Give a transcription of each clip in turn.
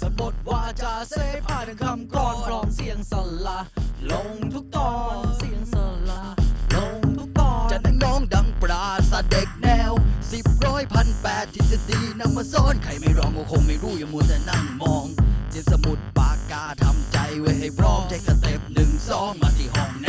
สะบดวาจาเสพาถึงคำกรอนกลอนเสียงสละ ลงทุกตอนเสียงสละลงทุกตอนจะนังน้องดังปราศาสเด็กแนวสิบร้อยพันแปดทฤษฎีนำมาซ้อนใครไม่ร้องก็คงไม่รู้อย่ามัวแต่นั่งมองเตรียมสมุดปากกาทำใจไว้ให้พร้อมใช้สเต็ปหนึ่งสองมาที่ห้องแน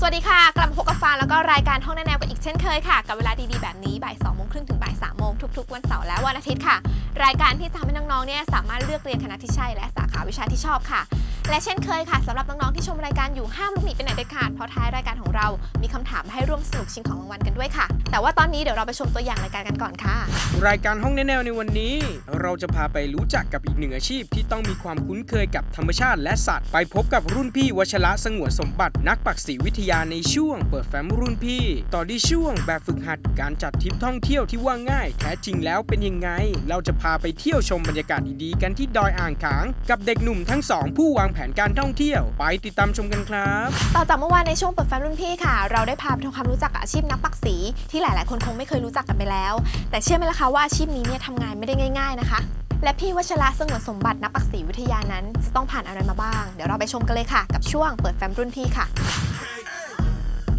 สวัสดีค่ะ กลับมาพบกับฟางแล้วก็รายการห้องแนแนวกันอีกเช่นเคยค่ะ กับเวลาดีๆแบบนี้บ่ายสองโมงครึ่งถึงบ่ายสามโมงทุกๆ วันเสาร์และวันอาทิตย์ค่ะ รายการที่จะทำให้น้องๆเนี่ยสามารถเลือกเรียนคณะที่ใช่และสาขาวิชาที่ชอบค่ะ และเช่นเคยค่ะสำหรับน้องๆที่ชมรายการอยู่ห้ามลุกหนีไปไหนเด็ดขาดเพราะท้ายรายการของเรา มีคำถามให้ร่วมสนุกชิงของรางวัลกันด้วยค่ะ แต่ว่าตอนนี้เดี๋ยวเราไปชมตัวอย่างรายการกันก่อนค่ะ รายการห้องแนวในวันนี้ เราจะพาไปรู้จักกับอีกหนึ่งอาชีพที่ต้องมีความคุ้นเคยกับธรรมชาติและสัตว์ ไปพบกับรุ่นพี่วชระสงวนสมบัตินักปักษีวิทยาในช่วง เปิดแฟ้มรุ่นพี่ ต่อที่ช่วงแบบฝึกหัดการจัดทริปท่องเที่ยวที่ว่าง่าย แท้จริงแล้วเป็นยังไง เราจะพาไปเที่ยวชมบรรยากาศดีๆกันที่ดอยอ่างขาง กับเด็กหนุ่มทั้งสองผู้วางแผผนการท่องเที่ยว ไปติดตามชมกันครับ ต่อจากเมื่อวานในช่วงเปิดแฟ้มรุ่นพี่ค่ะ เราได้พาไปทำความรู้จักกับอาชีพนักปักสีที่หลาย ๆ คนคงไม่เคยรู้จักกันไปแล้ว แต่เชื่อไหมล่ะคะว่าอาชีพนี้เนี่ยทำงานไม่ได้ง่าย ๆ นะคะ และพี่วชระสงวนสมบัตินักปักสีวิทยานั้นจะต้องผ่านอะไรมาบ้าง เดี๋ยวเราไปชมกันเลยค่ะ กับช่วงเปิดแฟ้มรุ่นพี่ค่ะ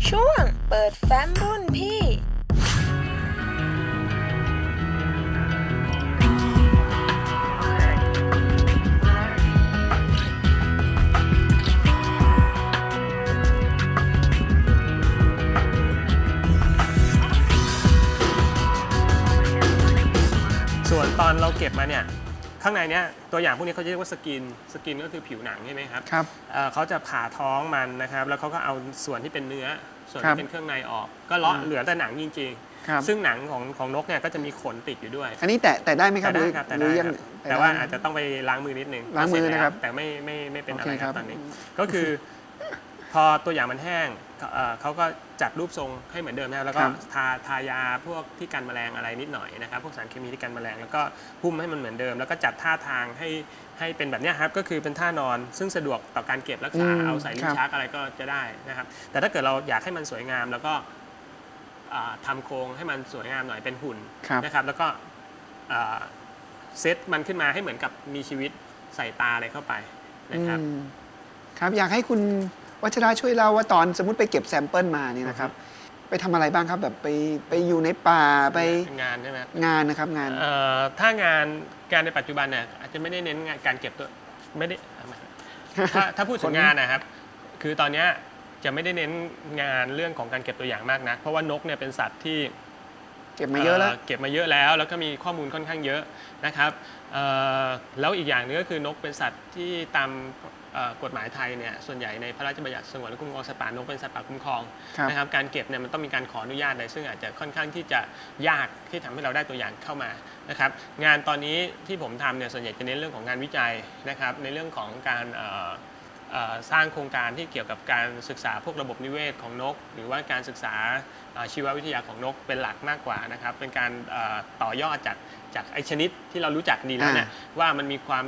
ช่วงเปิดแฟ้มรุ่นพี่ ข้างในเนี่ยตัวอย่างพวกนี้เขาจะเรียกว่าสกิน สกินก็คือผิวหนังใช่ไหมครับครับ เอ่อเขาจะผ่าท้องมันนะครับ แล้วเขาก็เอาส่วนที่เป็นเนื้อ ส่วนครับที่เป็นเครื่องในออก ก็เลาะอ่าเหลือแต่หนังจริงครับ ๆ ซึ่งหนังของของนกเนี่ยก็จะมีขนติดอยู่ด้วย อันนี้แตะแตะได้ไหมครับแต่ได้หอครับแต่หได้รือยัคงรับแะแต่ว่าได้อาจจะต้องไปล้างมือนิดนึงล้างมือก็เสจนะครับแล้วแต่ไม่ไม่ไม่เป็นโออะเคไรคครัรับบตอนนี้ ก็คือ พอตัวอย่างมันแห้ง เอ่อเขาก็จัดรูปทรงให้เหมือนเดิมนะแล้วก็ครับทาทายาพวกที่กันแมลงอะไรนิดหน่อยนะครับพวกสารเคมีที่กันแมลงแล้วก็หุ้มให้มันเหมือนเดิม แล้วก็จัดท่าทางให้ให้เป็นแบบเนี้ยครับก็คือเป็นท่านอน ซึ่งสะดวกต่อการเก็บรักษาอืมเอาใส่ลิ้ครันบชักอะไรก็จะได้นะครับ แต่ถ้าเกิดเราอยากให้มันสวยงามแล้วก็อ่าทำโครงให้มันสวยงามหน่อยเป็นหุ่น ครับ นะครับแล้วก็อ่าเซตมันขึ้นมาให้เหมือนกับมีชีวิตใส่ตาอะไรเข้าไปนะครับ อืมครับอยากให้คุณ วัชระช่วยเล่าว่าตอนสมมติไปเก็บแซมเปิลมาเนี่ยนะครับ ไปทำอะไรบ้างครับแบบไปไปอยู่ในป่าไปงานใช่ไหมงานนะครับงาน เอ่อถ้างานการในปัจจุบันเนี่ยอาจจะไม่ได้เน้นงานการเก็บตัวไม่ได้เอาใหม่ถ้าถ้าพูดถึงงานนะครับ คือตอนเนี้ยจะไม่ได้เน้นงานเรื่องของการเก็บตัวอย่างมากนะเพราะว่านกเนี่ยเป็นสัตว์ที่เก็บมาเยอะแล้ว เก็บมาเยอะแล้ว แล้วก็มีข้อมูลค่อนข้างเยอะนะครับเอ่อ แล้วอีกอย่างหนึงก็คือนกเป็นสัตว์ที่ตามเอ่อกฎหมายไทยเนี่ยส่วนใหญ่ในพระราชบัญญัติสงวนและคุ้มครองสัตว์ป่านกเป็นสัตว์ป่าคุ้มครองครับนะครับการเก็บเนี่ยมันต้องมีการขออนุญาตอะไรซึ่งอาจจะค่อนข้างที่จะยากที่ทำให้เราได้ตัวอย่างเข้ามานะครับงานตอนนี้ที่ผมทำเนี่ยส่วนใหญ่จะเน้นเรื่องของงานวิจัยนะครับในเรื่องของการเอ่อเอ่อ สร้างโครงการที่เกี่ยวกับการศึกษาพวกระบบนิเวศของนก หรือว่าการศึกษาเอ่อชีววิทยาของนกเป็นหลักมากกว่านะครับ เป็นการเอ่อต่อยอดจากจากไอชนิดที่เรารู้จักดีแล้วเนี่ยว่ามันมีความ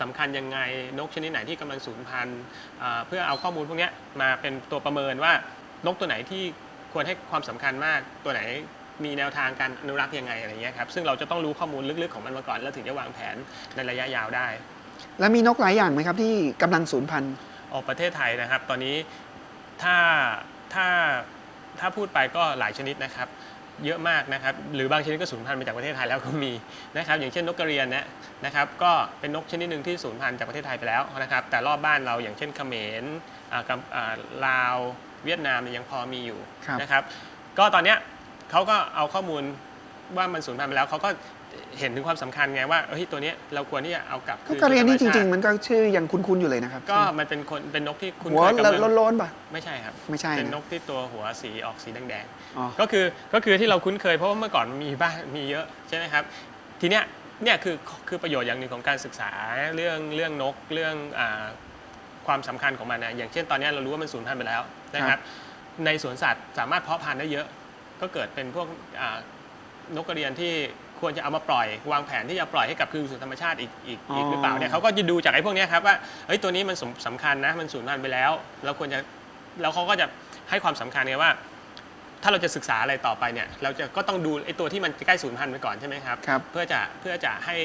สำคัญยังไงนกชนิดไหนที่กำลังสูญพันธุ์เอ่อเพื่อเอาข้อมูลพวกเนี้ยมาเป็นตัวประเมินว่านกตัวไหนที่ควรให้ความสำคัญมากตัวไหนมีแนวทางการอนุรักษ์ยังไงอะไรเงี้ยครับซึ่งเราจะต้องรู้ข้อมูลลึกๆของมันมาก่อน แล้วถึงจะวางแผนในระยะยาวได้ แล้วมีนกหลายอย่างไหมครับที่กำลังสูญพันธุ์ ออกประเทศไทยนะครับ ตอนนี้ถ้าถ้าถ้าพูดไปก็หลายชนิดนะครับ เยอะมากนะครับ หรือบางชนิดก็สูญพันธุ์ไปจากประเทศไทยแล้วก็มีนะครับ อย่างเช่นนกกระเรียนเนี่ยนะครับ ก็เป็นนกชนิดหนึ่งที่สูญพันธุ์จากประเทศไทยไปแล้วนะครับ แต่รอบบ้านเราอย่างเช่นเขมรอ่ากัมอ่าลาวเวียดนามเนี่ยยังพอมีอยู่ครับ นะครับ ก็ตอนเนี้ยเขาก็เอาข้อมูลว่ามันสูญพันธุ์ไปแล้วเขาก็ เห็นถึงความสำคัญไงว่าเฮ้ยตัวเนี้ยเราควรที่จะเอากลับก็คืกระเรียนนี่จสู่ธริงชาติๆมันก็ชื่อยังคุ้นๆอยู่เลยนะครับก็มันเป็นคนเป็นนกที่คุณหัวเคยกับเรื่องโล้นๆป่ะ ไม่ใช่ครับไม่ใช่เป็นนนะกที่ตัวหัวสีออกสีแดงอ๋อ ๆก็คือก็คือที่เราคุ้นเคยเพราะว่าเมื่อก่อนมีบ้างมีเยอะใช่ไหมครับทีเนี้ยเนี่ยคือคือประโยชน์อย่างหนึ่งของการศึกษาเรื่องเรื่องนกเรื่องอาความสำคัญของมันนะอย่างเช่นตอนเนี้ยเรารู้ว่ามันสูญพันธุ์ไปแล้วนะครับในสวนสัตว์สามารถเพาะพันธุ์ได้เยอะ ก็เกิดเป็นพวกอ่านกกระเรียนที่ ควรจะเอามาปล่อยวางแผนที่จะปล่อยให้กลับคืนสู่ธรรมชาติอีกอีกอีกหรือเปล่าเนี่ยเขาก็จะดูจากไอ้พวกเนี้ยครับว่าเฮ้ยตัวนี้มันสำสำคัญนะมันสูญพันธุ์ไปแล้วเราควรจะแล้วเขาก็จะให้ความสำคัญไงว่าถถ้าเราจะศึกษาอะไรต่อไปเนี่ย เราจะก็ต้องดูไอ้ตัวที่มันใกล้สูญพันธุ์ไปก่อนใช่ไหมครับครับเพื่อจะเพื่อจะให้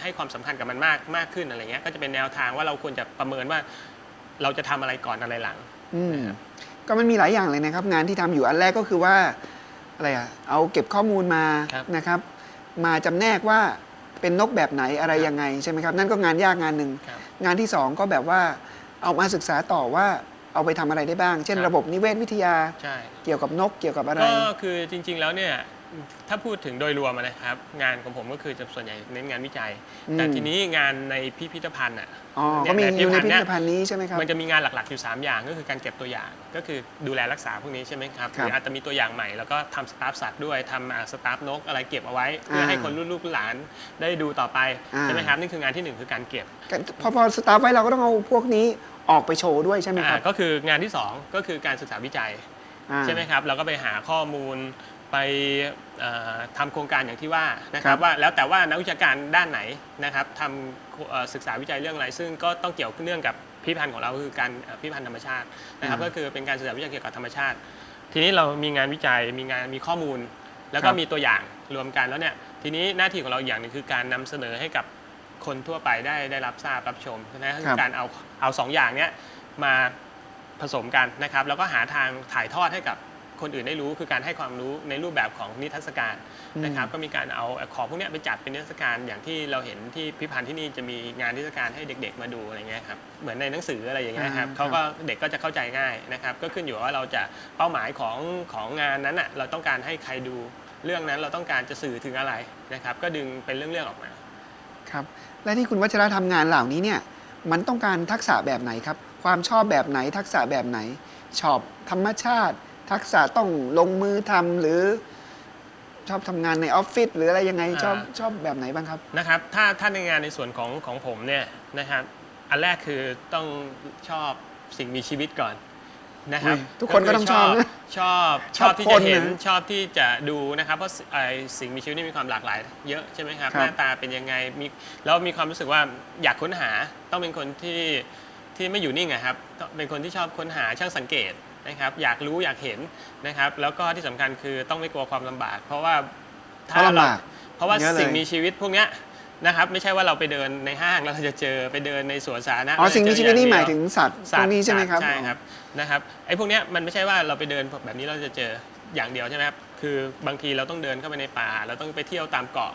ให้ความสำคัญกับมันมากมากขึ้นอะไรเงี้ยก็จะเป็นแนวทางว่าเราควรจะประเมินว่า เราจะทำอะไรก่อนอะไรหลังอืมนะครับก็มันมีหลายอย่างเลยนะครับ งานที่ทำอยู่อันแรกก็คือว่าอะไรอะเอาเก็บข้อมูลมาครับนะครับ มาจำแนกว่าเป็นนกแบบไหนอะไรยังไงใช่ไหมครับ นั่นก็งานยากงานหนึ่งครับงานที่สองก็แบบว่าเอามาศึกษาต่อว่า เอาไปทำอะไรได้บ้าง เช่นครับระบบนิเวศวิทยาใช่เกี่ยวกับนก เกี่ยวกับอะไร ก็คือจริง ๆ แล้วเนี่ย ถ้าพูดถึงโดยรวมอะนะครับ งานของผมก็คือจะส่วนใหญ่เน้นงานวิจัยอืมแต่ทีนี้งานในพิพิธภัณฑ์อะอ๋อเนี่ยก็มีอยู่ในในพิพิพิพิธธภัภัณณฑ์ฑ์เนี่ยนี้ใช่ไหมครับ มันจะมีงานหลักๆ อยู่ 3 อย่างก็คือการเก็บตัวอย่าง ก็คือดูแลรักษาพวกนี้ใช่ไหมครับครับหรืออาจจะมีตัวอย่างใหม่ แล้วก็ทำสตาฟสัตว์ด้วยทำอ่าสตาฟนกอะไรเก็บเอาไว้ เพื่อให้คนรุ่นลูกหลานได้ดูต่อไปอ่าใช่ไหมครับนี่คืองานที่หนึ่งคือการเก็บ พอพอสตาร์ทไว้เราก็ต้องเอาพวกนี้ ออกไปโชว์ด้วยใช่ไหมคอ่ารับ ก็คืองานที่สองก็คือการศึกษาวิจัยอ่าใช่ไหมครับเราก็ไปหาข้อมูลไปเอ่อทำโครงการอย่างที่ว่านะคครัรับบว่าแล้วแต่ว่านักวิชาการด้านไหนนะครับทำเอ่อศึกษาวิจัยเรื่องอะไร ซึ่งก็ต้องเกี่ยวเนื่องกับพิพิธภัณฑ์ของเราคือการเอ่อพิพิธภัณฑ์ธรรมชาตินะครับก็คือเป็นการศึกษาวิจัยเกี่ยวกับธรรมชาติ ทีนี้เรามีงานวิจัยมีงานมีข้อมูล แล้วก็มีตัวอย่างรวมกันแล้วเนี่ยทีนี้หน้าที่ของเราอย่างหนึงคือการนำเสนอให้กับ คนทั่วไปได้ได้รับทราบรับชมนะคือการเอาเอาสองอย่างเนี้ยมาผสมกันนะครับ แล้วก็หาทางถ่ายทอดให้กับคนอื่นได้รู้คือการให้ความรู้ในรูปแบบของนิทรรศการนะครับ ก็มีการเอาของพวกเนี้ยไปจัดเป็นนิทรรศการอย่างที่เราเห็นที่พิพิธภัณฑ์ที่นี่จะมีงานนิทรรศการให้เด็ก ๆ มาดูอะไรเงี้ยครับเหมือนในหนังสืออะไรอย่างเงี้ยครับอ่าเขาก็เด็กก็จะเข้าใจง่ายนะครับ ก็ขึ้นอยู่ว่าเราจะเป้าหมายของของงานนั้นอะเราต้องการให้ใครดูเรื่องนั้นเราต้องการจะสื่อถึงอะไรนะครับ ก็ดึงเป็นเรื่องๆออกมา ครับและที่คุณวัชระทำงานเหล่านี้เนี่ยมันต้องการทักษะแบบไหนครับ ความชอบแบบไหนทักษะแบบไหน ชอบธรรมชาติ ทักษะต้องลงมือทำหรือชอบทำงานในออฟฟิศหรืออะไรยังไงชอบอ่าชอบแบบไหนบ้างครับนะครับถ้าถ้าในงานในส่วนของของผมเนี่ยนะครับอันแรกคือต้องชอบสิ่งมีชีวิตก่อน นะครับอุ้ยทุกคนก็ต้องชอบนะชอบชชออบบที่คจะนเห็นนะชอบที่จะดูนะครับเพราะไอ้สิ่งมีชีวิตนี่มีความหลากหลาย เยอะใช่ไหมครับครับหน้าตาเป็นยังไงมีแล้วมีความรู้สึกว่าอยากค้นหาต้องเป็นคนที่ที่ไม่อยู่นิ่งอะครับต้องเป็นคนที่ชอบค้นหาช่างสังเกตนะครับอยากรู้อยากเห็นนะครับแล้วก็ที่สำคัญคือต้องไม่กลัวความลำบาก เพราะว่า เพราะลำบากเพราะว่าเยอะเลย สิ่งมีชีวิตพวกเนี้ย นะครับไม่ใช่ว่าเราไปเดินในห้างแล้วเราจะเจอไปเดินในสวนสาธารณะอ๋อสิ่งมีชีวิตนี่หมายเรจะเจอถึงสัตว์สัพตวกว์นี้ใช่ไหมครับใช่ครับนะครับไอ้พวกเนี้ยมันไม่ใช่ว่าเราไปเดินแบบนี้เราจะเจออย่างเดียวใช่ไหมครับคือบางทีเราต้องเดินเข้าไปในป่า เราต้องไปเที่ยวตามเกาะ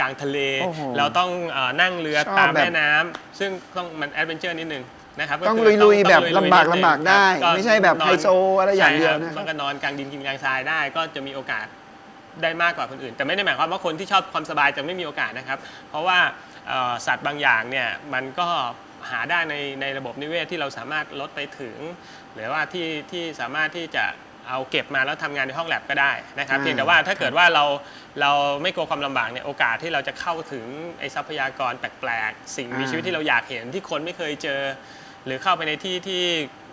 กลางทะเลโอ้โหเราต้องเอ่อนั่งเรือชอบตามแบบแม่น้ำซึ่งต้องมันแอดเวนเจอร์นิดนึงนะครับก็ต้องคือลุยๆต้แบองบลุยๆลำบากนินึงลำบากได้ครับไม่ใช่แบบนนไฮโซอะไรอย่างเดียวใช่นะคมัรับนก็นอนกลางดินกินกลางทรายได้ก็จะมีโอกาส ได้มากกว่าคนอื่น แต่ไม่ได้หมายความว่าคนที่ชอบความสบายจะไม่มีโอกาสนะครับ เพราะว่าเอ่อสัตว์บางอย่างเนี่ยมันก็หาได้ในในระบบนิเวศที่เราสามารถลดไปถึง หรือว่าที่ที่สามารถที่จะเอาเก็บมาแล้วทำงานในห้องแลบก็ได้นะครับอ่าเพียงแต่ว่าถ้าเกิดว่าเราเราไม่กลัวความลำบากเนี่ยโอกาสที่เราจะเข้าถึงไอ้ทรัพยากรแปลกๆ สิ่งมีชีวิตที่เราอยากเห็นที่คนไม่เคยเจอ หรือเข้าไปในที่ที่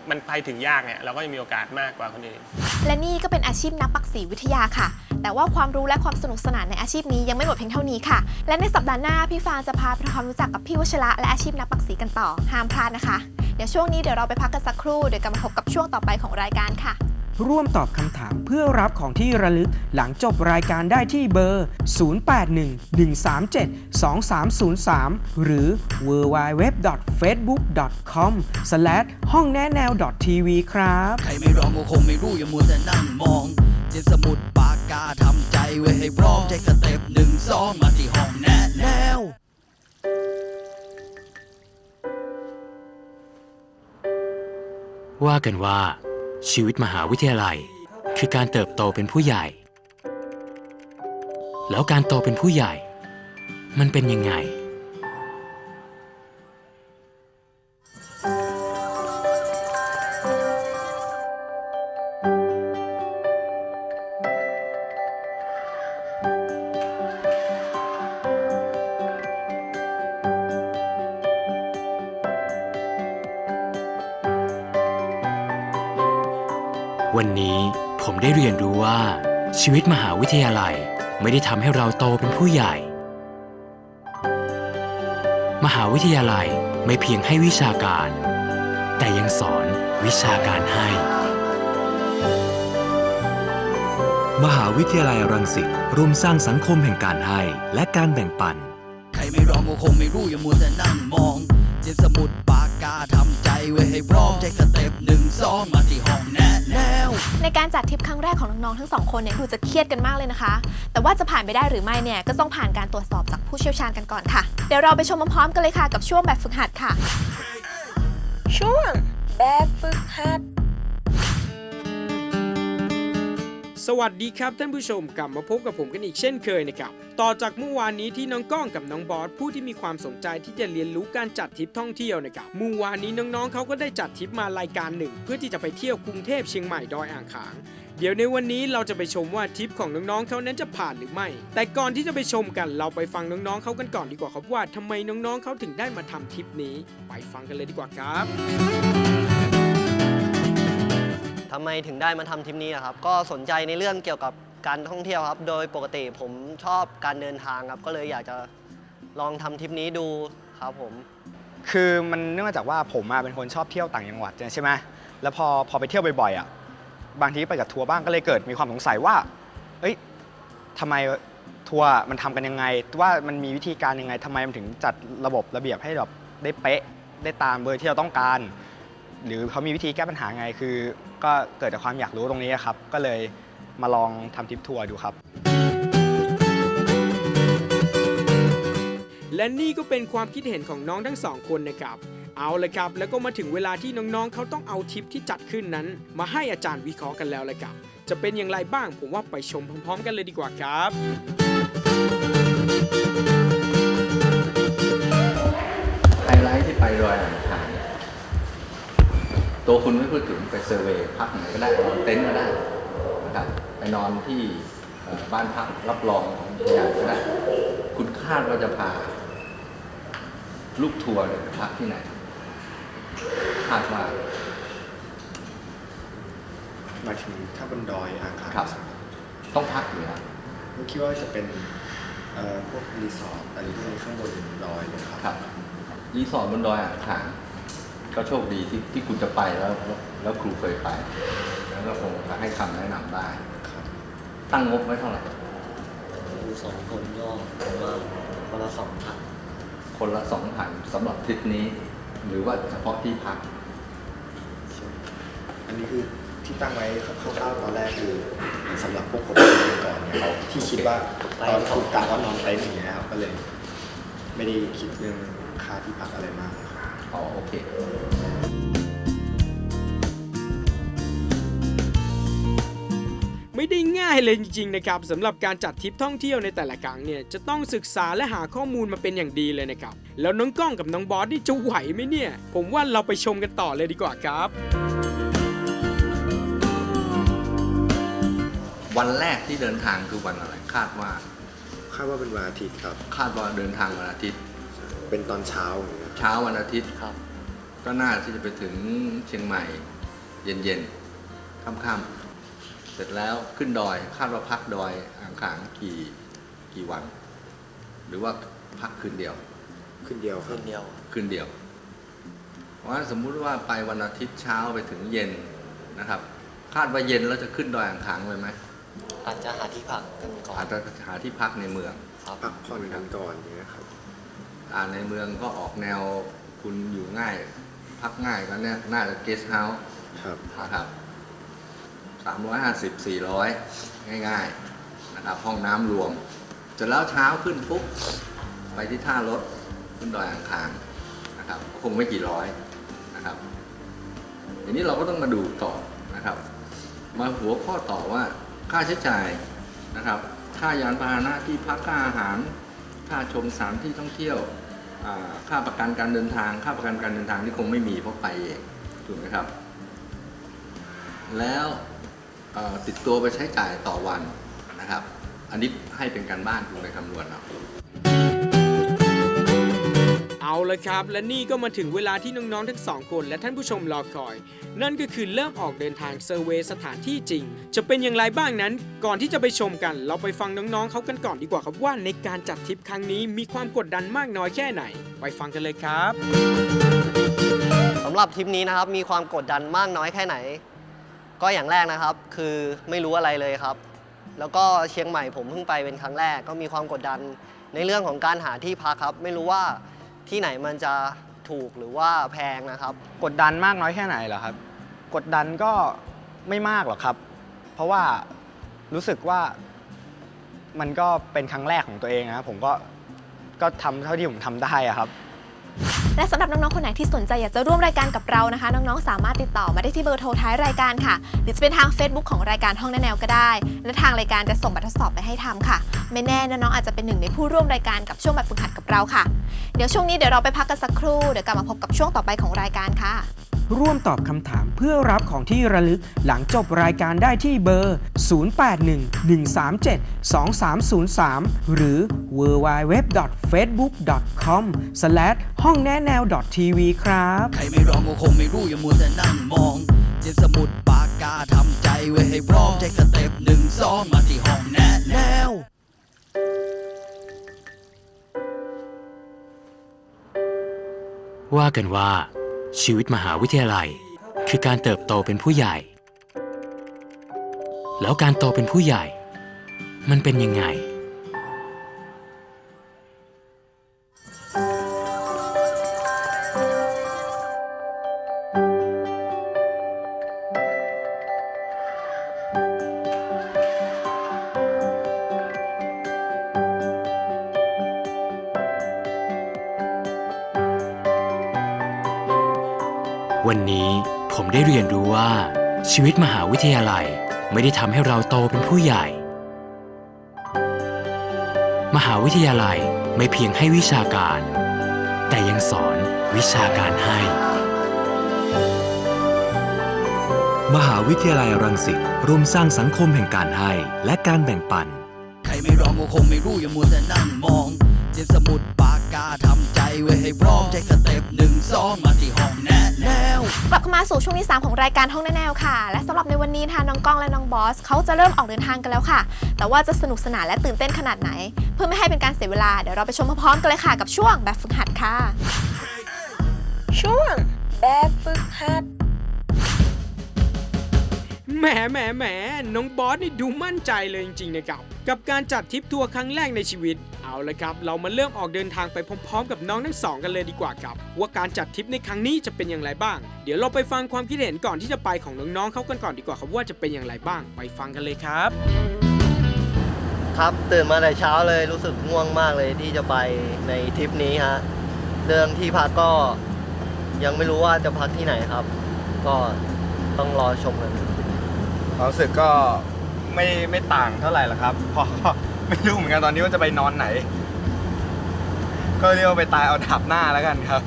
มันไปถึงยากเนี่ยเราก็จะมีโอกาสมากกว่าคนอื่น และนี่ก็เป็นอาชีพนักปักษีวิทยาค่ะ แต่ว่าความรู้และความสนุกสนานในอาชีพนี้ยังไม่หมดเพียงเท่านี้ค่ะ และในสัปดาห์หน้าพี่ฟางจะพาไปทำความรู้จักกับพี่วชระและอาชีพนักปักษีกันต่อ ห้ามพลาดนะคะ เดี๋ยวช่วงนี้เดี๋ยวเราไปพักกันสักครู่เดี๋ยวกลับมาพบกับช่วงต่อไปของรายการค่ะ ร่วมตอบคำถามเพื่อรับของที่ระลึกหลังจบรายการได้ที่เบอร์ 0811372303 หรือ www.facebook.com ห้องแนะแนว .tv ครับ ใครไม่ร้องก็คงไม่รู้อย่ามัวแต่นั่งมองเตรียมสมุดปาก กล้าทำใจไว้ให้พร้อมใจสเต็ปหนึ่งสองมาที่ห้องแนะแนวว่ากันว่า ชีวิตมหาวิทยาลัย คือการเติบโตเป็นผู้ใหญ่ แล้วการโตเป็นผู้ใหญ่ มันเป็นยังไง วันนี้ผมได้เรียนรู้ว่า ชีวิตมหาวิทยาลัยไม่ได้ทำให้เราโตเป็นผู้ใหญ่ มหาวิทยาลัยไม่เพียงให้วิชาการ แต่ยังสอนวิชาการให้ มหาวิทยาลัยรังสิตร่วมสร้างสังคมแห่งการให้และการแบ่งปัน ใครไม่ร้องก็คงไม่รู้อย่ามัวแต่นั่งมอง เจ็บสมุดปากกาทำใจไว้ให้พร้อมใจสเต็ปหนึ่ง สองมาที่ห้องแนะแนวในการจัดทริปครั้งแรกของน้องๆทั้งสองคนเนี่ยดูจะเครียดกันมากเลยนะคะ แต่ว่าจะผ่านไปได้หรือไม่เนี่ยก็ต้องผ่านการตรวจสอบจากผู้เชี่ยวชาญกันก่อนค่ะ เดี๋ยวเราไปชมพร้อมๆกันเลยค่ะกับช่วงแบบฝึกหัดค่ะ ช่วงแบบฝึกหัด สวัสดีครับท่านผู้ชมกลับมาพบกับผมกันอีกเช่นเคยนะครับ ต่อจากเมื่อวานนี้ที่น้องก้องกับน้องบอสผู้ที่มีความสนใจที่จะเรียนรู้การจัดทริปท่องเที่ยวนะครับเมื่อวานนี้น้องๆเขาก็ได้จัดทริปมารายการหนึ่ง เพื่อที่จะไปเที่ยวกรุงเทพเชียงใหม่ดอยอ่างขาง เดี๋ยวในวันนี้เราจะไปชมว่าทริปของน้องๆเขานั้นจะผ่านหรือไม่ แต่ก่อนที่จะไปชมกันเราไปฟังน้องๆเขากันก่อนดีกว่าครับว่าทำไมน้องๆเขาถึงได้มาทำทริปนี้ ไปฟังกันเลยดีกว่าครับ ทำไมถึงได้มาทำทริปนี้อะครับ ก็สนใจในเรื่องเกี่ยวกับการท่องเที่ยวครับ โดยปกติผมชอบการเดินทางครับ ก็เลยอยากจะลองทำทริปนี้ดูครับผม คือมันเนื่องมาจากว่าผมอะเป็นคนชอบเที่ยวต่างจังหวัดใช่ไหมแล้วพอพอไปเที่ยวบ่อยๆอะบางทีไปกับทัวร์บ้างก็เลยเกิดมีความสงสัยว่า เอ้ยทำไมทัวร์มันทำกันยังไง ว่ามันมีวิธีการยังไงทำไมมันถึงจัดระบบระเบียบให้แบบได้เป๊ะได้ตามเบอร์ที่เราต้องการ หรือเขามีวิธีแก้ปัญหาไงคือ ก็เกิดจากความอยากรู้ตรงนี้ครับ ก็เลยมาลองทำทริปทัวร์ดูครับ และนี่ก็เป็นความคิดเห็นของน้องทั้งสองคนนะครับ เอาเลยครับ แล้วก็มาถึงเวลาที่น้องๆเขาต้องเอาทริปที่จัดขึ้นนั้น มาให้อาจารย์วิเคราะห์กันแล้วเลยครับ จะเป็นอย่างไรบ้างผมว่าไปชมพร้อม ๆ กันเลยดีกว่าครับไฮไลท์ที่ไปดอยอ่างขาง ตัวคุณไม่พูดถึงไปเซอร์เวย์พักไหนก็ได้นอนเต็นท์ก็ได้นะครับไปนอนที่เอ่อบ้านพักรับรองของอุทยานก็ได้ คุณคาดว่าจะพา ลูกทัวร์เนี่ยไปพักที่ไหนคาดว่าหมายถึงถ้าบนดอยอ่างขางครับต้องพักอยู่แล้วผมคิดว่าจะเป็นเอ่อพวกรีสอร์ทอะไรที่มีข้างบนดอยเลยครับครับ รีสอร์ทบนดอยอ่างขาง ก็โชคดีที่ที่คุณจะไปแล้วแล้วแล้วครูเคยไป แล้วก็คงจะให้คำแนะนำได้ ครับตั้งงบไว้เท่าไหร่ ดูสองคนก็ประมาณคนละสองพันคนละสองพันสำหรับทริปนี้ หรือว่าเฉพาะที่พัก อันนี้คือที่ตั้งไว้คร่าวๆตอนแรกคือสำหรับพวกผมก่อนเนี่ยครับที่คิดว่าตอนถูกกะว่านอนเต็นท์อย่างเงี้ยครับก็เลย ไม่ได้คิดเรื่องค่าที่พักอะไรมากครับ อ๋อโอเคไม่ได้ง่ายเลยจริงๆนะครับสำหรับการจัดทริปท่องเที่ยวในแต่ละครั้งเนี่ยจะต้องศึกษาและหาข้อมูลมาเป็นอย่างดีเลยนะครับ แล้วน้องก้องกับน้องบอสนี่จะไหวไหมเนี่ย ผมว่าเราไปชมกันต่อเลยดีกว่าครับ วันแรกที่เดินทางคือวันอะไรคาดว่า คาดว่าเป็นวันอาทิตย์ครับ คาดว่าเดินทางวันอาทิตย์ เป็นตอนเช้าอย่างเงี้ย เช้าวันอาทิตย์ครับ ก็น่าที่จะไปถึงเชียงใหม่ เย็นๆค่ำๆเสร็จแล้วขึ้นดอยคาดว่าพักดอยอ่างขางกี่กี่วัน หรือว่าพักคืนเดียว ขึ้นเดียวคคืรับ นเดียว คืนเดียว เพราะฉะนั้นสมมุติว่าไปวันอาทิตย์เช้าไปถึงเย็นนะครับ คาดว่าเย็นแล้วจะขึ้นดอยอ่างขางเลยไหมอาจจะหาที่พักกันก่ออาจนจะหาที่พักในเมือง ครับ พักผ่อนกันก่อนอย่างเงี้ยครับ อ่าในเมืองก็ออกแนวคุณอยู่ง่าย พักง่ายก็เนี่ยน่าจะเกสเฮาส์ครับนะครับสามร้อยห้าสิบสี่ร้อยง่ายๆนะครับห้องน้ำรวมเสร็จแล้วเช้าขึ้นปุ๊บไปที่ท่ารถขึ้นดอยอ่างขางนะครับคงไม่กี่ร้อยนะครับทีนี้เราก็ต้องมาดูต่อนะครับ มาหัวข้อต่อว่าค่าใช้จ่ายนะครับ ค่ายานพาหนะที่พักค่าอาหาร ค่าชมสถานที่ท่องเที่ยวค่าประกันการเดินทาง ค่าประกันการเดินทางนี่คงไม่มีเพราะไปเองถูกไหมครับ แล้วติดตัวไปใช้จ่ายต่อวันนะครับ อันนี้ให้เป็นการบ้านคุณไปคำนวณเอา เอาละครับ และนี่ก็มาถึงเวลาที่น้องๆทั้งสองคนและท่านผู้ชมรอคอย นั่นก็คือเริ่มออกเดินทางเซอร์เวยสถานที่จริง จะเป็นอย่างไรบ้างนั้น ก่อนที่จะไปชมกัน เราไปฟังน้องๆเขากันก่อนดีกว่าครับว่าในการจัดทริปครั้งนี้มีความกดดันมากน้อยแค่ไหน ไปฟังกันเลยครับสำหรับทริปนี้นะครับมีความกดดันมากน้อยแค่ไหน ก็อย่างแรกนะครับ คือไม่รู้อะไรเลยครับ แล้วก็เชียงใหม่ผมเพิ่งไปเป็นครั้งแรก ก็มีความกดดันในเรื่องของการหาที่พักครับ ไม่รู้ว่า ที่ไหนมันจะถูกหรือว่าแพงนะครับ กดดันมากน้อยแค่ไหนเหรอครับ กดดันก็ไม่มากหรอกครับ เพราะว่ารู้สึกว่ามันก็เป็นครั้งแรกของตัวเองนะครับผมก็ก็ทำเท่าที่ผมทำได้อะครับ และสำหรับน้องๆคนไหนที่สนใจอยากจะร่วมรายการกับเรานะคะ น้องๆ สามารถติดต่อมาได้ที่เบอร์โทรท้ายรายการค่ะ หรือจะเป็นทาง Facebook ของรายการห้องแนแนวก็ได้ และทางรายการจะส่งบัตรทดสอบไปให้ทำค่ะ ไม่แน่น้องๆอาจจะเป็นหนึ่งในผู้ร่วมรายการกับช่วงแบบฝึกหัดกับเราค่ะ เดี๋ยวช่วงนี้เดี๋ยวเราไปพักกันสักครู่เดี๋ยวกลับมาพบกับช่วงต่อไปของรายการค่ะ ร่วมตอบคำถามเพื่อรับของที่ระลึกหลังจบรายการได้ที่เบอร์ 0811372303 หรือ www.facebook.com ห้องแนะแนว .tv ครับ ใครไม่ร้องก็คงไม่รู้อย่ามัวแต่นั่งมองเจ็บสมุดปากกาทำใจไว้ให้พร้อมเทคสเต็ปหนึ่งสองมาที่ห้องแนะแนวว่ากันว่า ชีวิตมหาวิทยาลัย คือการเติบโตเป็นผู้ใหญ่ แล้วการโตเป็นผู้ใหญ่ มันเป็นยังไง วันนี้ผมได้เรียนรู้ว่า ชีวิตมหาวิทยาลัยไม่ได้ทำให้เราโตเป็นผู้ใหญ่ มหาวิทยาลัยไม่เพียงให้วิชาการ แต่ยังสอนวิชาการให้ มหาวิทยาลัยรังสิตร่วมสร้างสังคมแห่งการให้และการแบ่งปัน ใครไม่ร้องก็คงไม่รู้อย่ามัวแต่นั่งมองเจ็บสมุดปากกาทำใจไว้ให้พร้อมเทคสเต็ปหนึ่งสองมาที่ห้องแนะแนว กลับเข้ามาสู่ช่วงที่ 3 ของรายการห้องแนแนวค่ะ และสำหรับในวันนี้นะคะน้องก้องและน้องบอสเขาจะเริ่มออกเดินทางกันแล้วค่ะ แต่ว่าจะสนุกสนานและตื่นเต้นขนาดไหน เพื่อไม่ให้เป็นการเสียเวลาเดี๋ยวเราไปชมพร้อมๆกันเลยค่ะกับช่วงแบบฝึกหัดค่ะ ช่วงแบบฝึกหัดแหมแหมแหมน้องบอสนี่ดูมั่นใจเลยจริงๆนะครับ กับการจัดทริปทัวร์ครั้งแรกในชีวิต เอาละครับ เรามาเริ่มออกเดินทางไปพร้อมๆ กับน้องทั้งสองกันเลยดีกว่าครับ ว่าการจัดทริปในครั้งนี้จะเป็นอย่างไรบ้าง เดี๋ยวเราไปฟังความคิดเห็นก่อนที่จะไปของน้องๆเขากันก่อนดีกว่าครับว่าจะเป็นอย่างไรบ้าง ไปฟังกันเลยครับ ครับตื่นมาแต่เช้าเลยรู้สึกง่วงมากเลยที่จะไปในทริปนี้ฮะเรื่องที่พักก็ยังไม่รู้ว่าจะพักที่ไหนครับ ก็ต้องรอชมกัน ความรู้สึกก็ ไม่ไม่ต่างเท่าไหร่หรอกครับเพราะไม่รู้เหมือนกันตอนนี้ว่าจะไปนอนไหน ก็เรียกว่าไปตายเอาดับหน้าแล้วกันครับ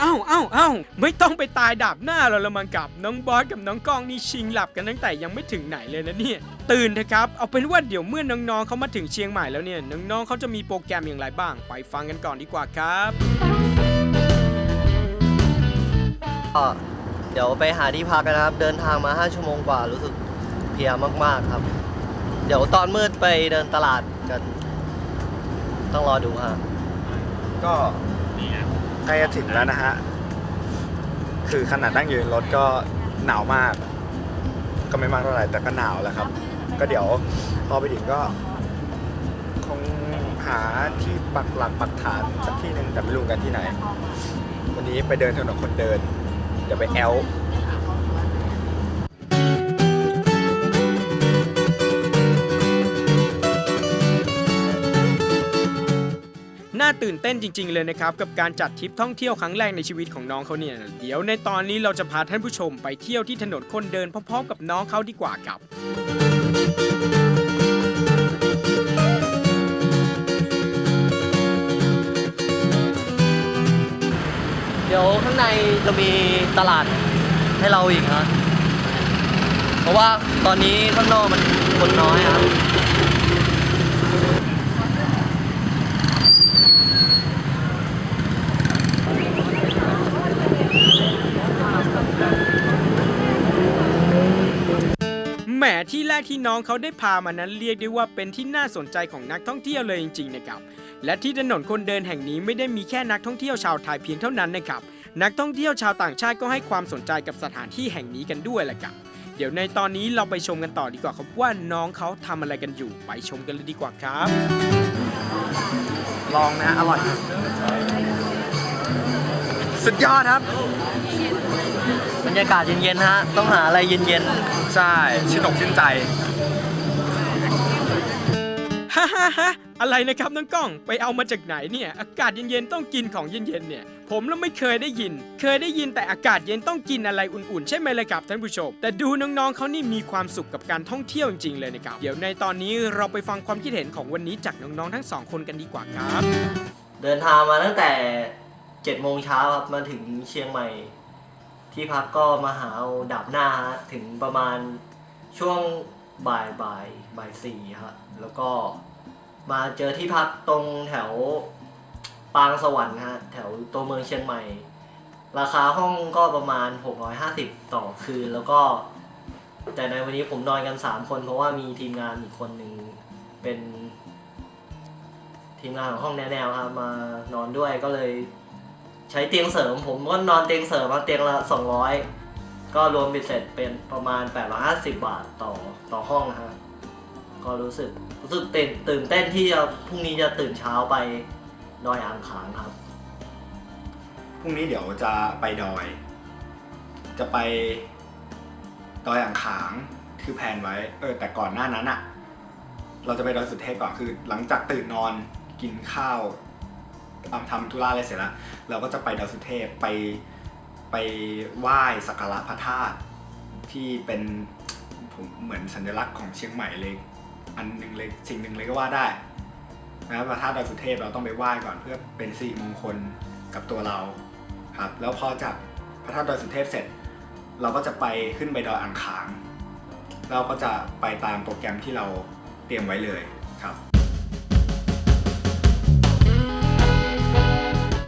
เอ้าเอ้าเอ้าไม่ต้องไปตายดาบหน้าเราละมังกับน้องบอสกับน้องกองนี่ชิงหลับกันตั้งแต่ยังไม่ถึงไหนเลยนะเนี่ยตื่นเถอะครับเอาเป็นว่าเดี๋ยวเมื่อน้องๆเขามาถึงเชียงใหม่แล้วเนี่ยน้องๆเขาจะมีโปรแกรมอย่างไรบ้าง ไปฟังกันก่อนดีกว่าครับ ก็เดี๋ยวไปหาที่พักกันนะครับ เดินทางมา 5 ชั่วโมงกว่ารู้สึกเพลียมาก ๆครับ เดี๋ยวตอนมืดไปเดินตลาดกัน ต้องรอดูฮะก็ใกล้จะถึงแล้วนะฮะ คือขนาดนั่งอยู่ในรถก็หนาวมาก ก็ไม่มากเท่าไหร่แต่ก็หนาวแล้วครับ ก็เดี๋ยวพอไปถึงก็ คงหาที่ปักหลักปักฐานสักที่หนึ่งแต่ไม่รู้กันที่ไหน วันนี้ไปเดินถนนคนเดิน เดี๋ยวไปแอลน่าตื่นเต้นจริง ๆ เลยนะครับ กับการจัดทริปท่องเที่ยวครั้งแรกในชีวิตของน้องเขาเนี่ย เดี๋ยวในตอนนี้เราจะพาท่านผู้ชมไปเที่ยวที่ถนนคนเดินพร้อมๆกับน้องเขาดีกว่าครับ ดี๋ยวข้างในจะมีตลาดให้เราอีกฮะเพราะว่าตอนนี้ข้างนอกมันคนน้อยครับแหมที่แรกที่น้องเขาได้พามานั้นเรียกได้ว่าเป็นที่น่าสนใจของนักท่องเที่ยวเลยจริงๆนะครับ และที่ถนนคนเดินแห่งนี้ไม่ได้มีแค่นักท่องเที่ยวชาวไทยเพียงเท่านั้นนะครับ นักท่องเที่ยวชาวต่างชาติก็ให้ความสนใจกับสถานที่แห่งนี้กันด้วยแหละครับ เดี๋ยวในตอนนี้เราไปชมกันต่อดีกว่าครับว่าน้องเขาทำอะไรกันอยู่ ไปชมกันเลยดีกว่าครับ ลองนะอร่อยสุดยอดครับ บรรยากาศเย็นๆฮะ ต้องหาอะไรเย็นใช่ชื่นอกชื่นใจฮ่า ฮ่าฮ่าอะไรนะครับน้องกล้องไปเอามาจากไหนเนี่ย อากาศเย็นๆต้องกินของเย็นๆเนี่ย ผมแล้วไม่เคยได้ยิน เคยได้ยินแต่อากาศเย็นต้องกินอะไรอุ่นๆ ใช่ไหมเลยครับท่านผู้ชม แต่ดูน้องๆเขานี่มีความสุขกับการท่องเที่ยวจริงๆเลยนะครับ เดี๋ยวในตอนนี้เราไปฟังความคิดเห็นของวันนี้จากน้องๆทั้งสองคนกันดีกว่าครับ เดินทางมาตั้งแต่7จ็ดโมงเช้าครับมาถึงเชียงใหม่ ที่พักก็มาหาเอาดับหน้าฮะถึงประมาณช่วงบ่ายบ่ายบ่ายสี่ฮะแล้วก็ มาเจอที่พักตรงแถวปางสวรรค์ฮะแถวตัวเมืองเชียงใหม่ ราคาห้องก็ประมาณ 650 ต่อคืน แล้วก็ แต่ในวันนี้ผมนอนกัน 3 คนเพราะว่ามีทีมงานอีกคนหนึ่งเป็น ทีมงานของห้องแนแนวครับมานอนด้วยก็เลยใช้เตียงเสริม ผมก็นอนเตียงเสริมมาเตียงละ 200 ก็รวมบิดเสร็จเป็นประมาณ 850 บาทต่อต่อห้องนะฮะ ก็รู้สึกรู้สึกตื่นตื่นเต้นที่จะพรุ่งนี้จะตื่นเช้าไปดอยอ่างขางครับ พรุ่งนี้เดี๋ยวจะไปดอย จะไปดอยอ่างขางคือแผนไว้ เออ แต่ก่อนหน้านั้นอะเราจะไปดอยสุเทพก่อนคือ หลังจากตื่นนอนกินข้าวทำทำธุระอะไรเสร็จแล้วเราก็จะไปดอยสุเทพไปไปไหว้สักการะพระธาตุที่เป็นผมเหมือนสัญลักษณ์ของเชียงใหม่เลย อันหนึ่งเลยสิ่งหนึ่งเลยก็ว่าได้นะครับพระธาตุดอยสุเทพเราต้องไปไหว้ก่อนเพื่อเป็นสิริมงคลกับตัวเราครับแล้วพอจากพระธาตุดอยสุเทพเสร็จ เราก็จะไปขึ้นไปดอยอ่างขาง เราก็จะไปตามโปรแกรมที่เราเตรียมไว้เลยครับ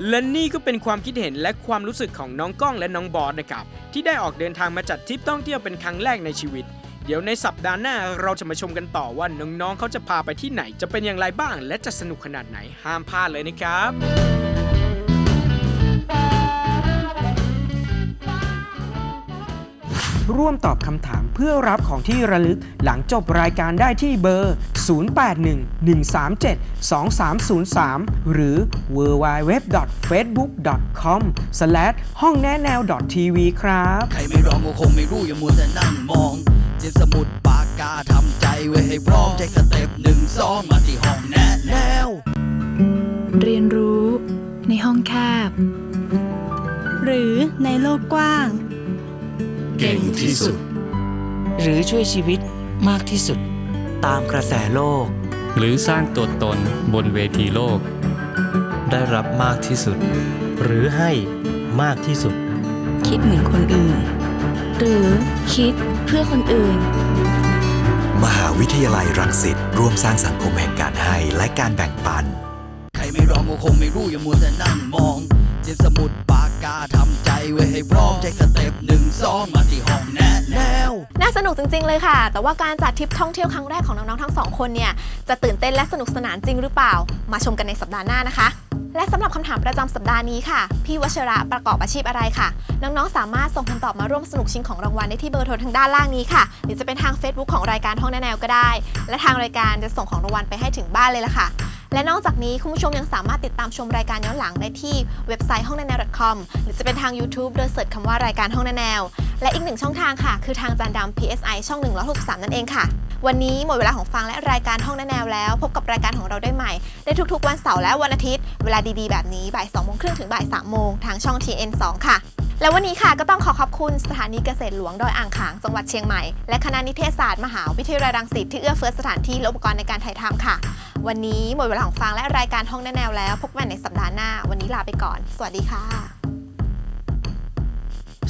และนี่ก็เป็นความคิดเห็นและความรู้สึกของน้องก้องและน้องบอสนะครับ ที่ได้ออกเดินทางมาจัดทริปท่องเที่ยวเป็นครั้งแรกในชีวิต เดี๋ยวในสัปดาห์หน้าเราจะมาชมกันต่อว่าน้องๆเขาจะพาไปที่ไหน จะเป็นอย่างไรบ้าง และจะสนุกขนาดไหนห้ามพลาดเลยนะครับร่วมตอบคำถามเพื่อรับของที่ระลึกหลังจบรายการได้ที่เบอร์ 0811372303 หรือ www.facebook.com ห้องแนะแนว .tv ครับ ใครไม่ร้องก็คงไม่รู้อย่ามัวแต่นั่งมองเจ็บสมุดปากกาทำใจไว้ให้พร้อมใจสเต็ปหนึ่งสองมาที่ห้องแนะแนว เรียนรู้ในห้องแคบ หรือในโลกกว้าง เก่งที่สุด หรือช่วยชีวิตมากที่สุด ตามกระแสโลก หรือสร้างตัวตนบนเวทีโลก ได้รับมากที่สุด หรือให้มากที่สุด คิดเหมือนคนอื่น หรือคิด เพื่อคนอื่น มหาวิทยาลัยรังสิตร่วมสร้างสังคมแห่งการให้และการแบ่งปัน ใครไม่ร้องก็คงไม่รู้อย่ามัวแต่นั่งมอง เจ็บสมุดปากกาทำใจไว้ให้พร้อมใจสเต็ปหนึ่งสองมาที่ห้องแนะแนว น่าสนุกจริง ๆ เลยค่ะ แต่ว่าการจัดทริปท่องเที่ยวครั้งแรกของน้อง ๆ ทั้งสองคนเนี่ย จะตื่นเต้นและสนุกสนานจริงหรือเปล่า มาชมกันในสัปดาห์หน้านะคะ และสำหรับคำถามประจำสัปดาห์นี้ค่ะ พี่วชระประกอบอาชีพอะไรค่ะ น้องๆ สามารถส่งคำตอบมาร่วมสนุกชิงของรางวัลได้ที่เบอร์โทรทางด้านล่างนี้ค่ะ หรือจะเป็นทาง Facebook ของรายการห้องแนแนวก็ได้ และทางรายการจะส่งของรางวัลไปให้ถึงบ้านเลยล่ะค่ะ และนอกจากนี้คุณผู้ชมยังสามารถติดตามชมรายการย้อนหลังได้ที่เว็บไซต์ห้องแนแนว .com หรือจะเป็นทาง YouTube โดยเสิร์ชคำว่ารายการห้องแนแนว และอีกหนึ่งช่องทางค่ะ คือทางจานดำ PSI ช่อง 163 นั่นเองค่ะ วันนี้หมดเวลาของฟังและรายการห้องแนแนวแล้ว พบกับรายการของเราได้ใหม่ ได้ทุกๆ วันเสาร์และวันอาทิตย์ เวลาดีๆ แบบนี้บ่าย2โมงครึ่งถึงบ่าย3โมงทางช่อง TN 2 ค่ะ และวันนี้ค่ะก็ต้องขอขอบคุณสถานีเกษตรหลวงดอยอ่างขางจังหวัดเชียงใหม่ และคณะนิเทศศาสตร์มหาวิทยาลัยรังสิตที่เอื้อเฟื้อสถานที่และอุปกรณ์ในการถ่ายทำค่ะ วันนี้หมดเวลาของฟังและรายการห้องแนแนวแล้วพบกันใหม่ในสัปดาห์หน้า วันนี้ลาไปก่อน สวัสดีค่ะ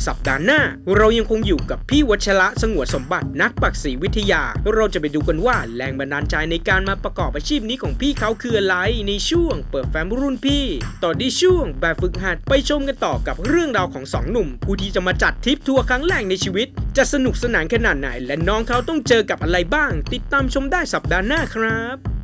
สัปดาห์หน้า เรายังคงอยู่กับพี่วัชระสงวนสมบัตินักปักษีวิทยา เราจะไปดูกันว่าแรงบันดาลใจในการมาประกอบอาชีพนี้ของพี่เขาคืออะไร ในช่วงเปิดแฟ้มรุ่นพี่ ต่อที่ช่วงแบบฝึกหัดไปชมกันต่อกับเรื่องราวของสองหนุ่ม ผู้ที่จะมาจัดทริปทัวร์ครั้งแรกในชีวิต จะสนุกสนานขนาดไหน และน้องเขาต้องเจอกับอะไรบ้าง ติดตามชมได้สัปดาห์หน้าครับ